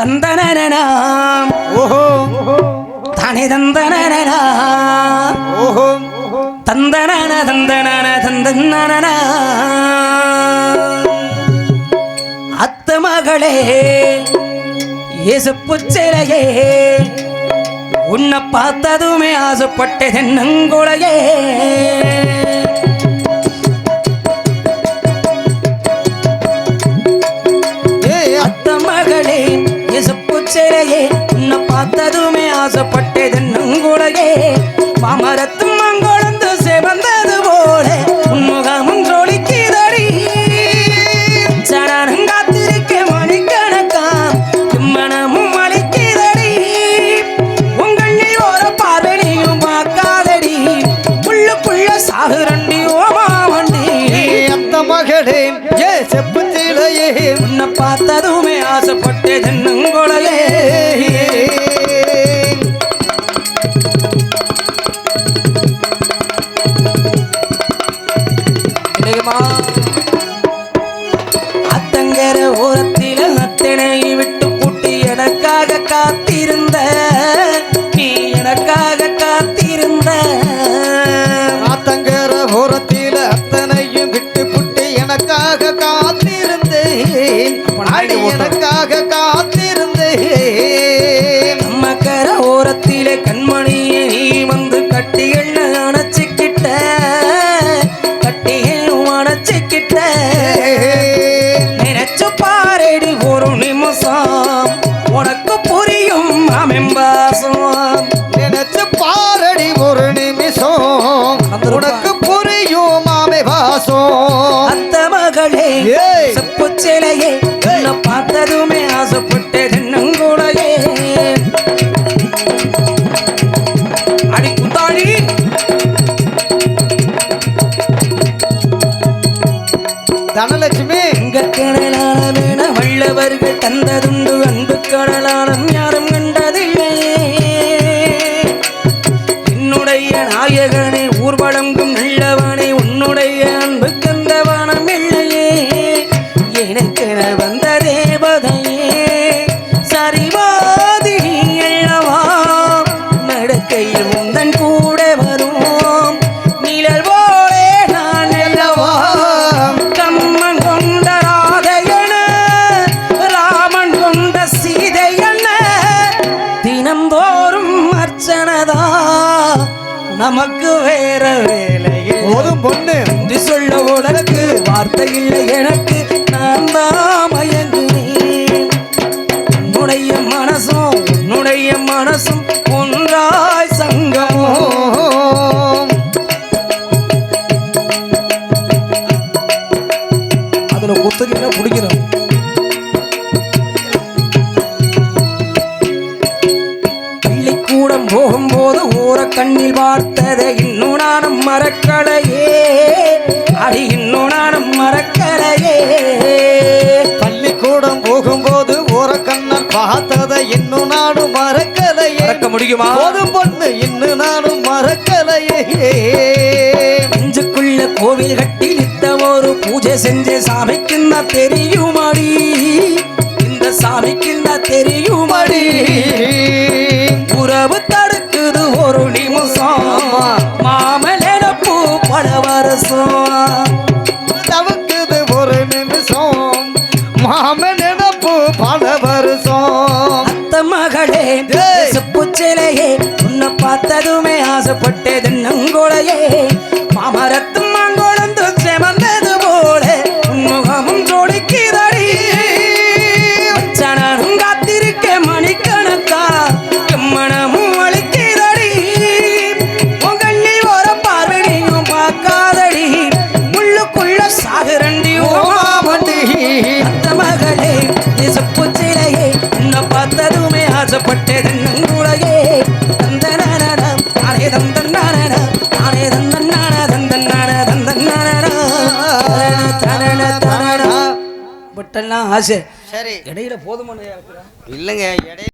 தந்தனனாம் ஓஹோ. தானே தந்தனனா ஓஹோ. தந்தனன தந்தனன தந்தனன அத்த மகளே இயேசு புச்சிலையே உன்னை பார்த்ததுமே ஆசைப்பட்டேன் நங்குளையே மகளே ஏ செப்பு செப்புத்திலையே உன்னை பார்த்ததுமே ஆசைப்பட்டே தென்னங்கொலையே உனக்கு புரியும் மாமே வாசம் அந்த மகளே. செப்பு சிலையே பார்த்ததுமே ஆசைப்பட்டு நங்குடையே அடி குந்தாடி தனலட்சுமி. எங்க கடலான வேண வள்ளவர்கள் தந்ததுண்டு அன்பு கடலானம் யாரும் தினந்தோறும் அர்ச்சனதா? நமக்கு வேற வேலையே. போதும் பொண்ணு. நன்றி சொல்ல உனக்கு வார்த்தை இல்லை எனக்கு. நான் தான் மயங்குனேன் உன்னுடைய மனசும் உன்னுடைய மனசும் ஒன்றாய் சங்கமோ. அடி இன்னும் நானும் மறக்கலையே. பள்ளிக்கூடம் போகும்போது ஒரு கண்ணன் பார்த்ததை இன்னும் நானும் மறக்கலையே. மறக்க முடியுமா? போதும் பொண்ணு இன்னும் நானும் மறக்கலையே. நெஞ்சுக்குள்ள கோவில் கட்டி நித்த ஒரு பூஜை செஞ்ச சாமிக்கு நான் தெரியுமாடி? இந்த சாமிக்கு நான் தெரியுமாடி? உறவு தடுக்குது ஒரு நிமிஷம். ஆமா. மாமலர பூ பல மகளே ஏய். செப்பு சிலையே உன்னை பார்த்ததுமே ஆசைப்பட்டது நங்கோளையே மாமரத்து மாங்கோளந்து செமந்தது போல உன்முகமும் ஜோடிக்கிறடி. சனனும் காத்திருக்க மணிக்கணக்கா மனமும் அளிக்கிறடி. உங்கண்ணில் ஒரு பார்வையும் பார்க்காதடி முள்ளுக்குள்ள சாகுரண்டி ஓமா ஓமாமண்டி அத்த மகளே இசப்பு பட்டெல்லாம் ஆசை. சரி. இடையில போதுமான இல்லைங்க இடையில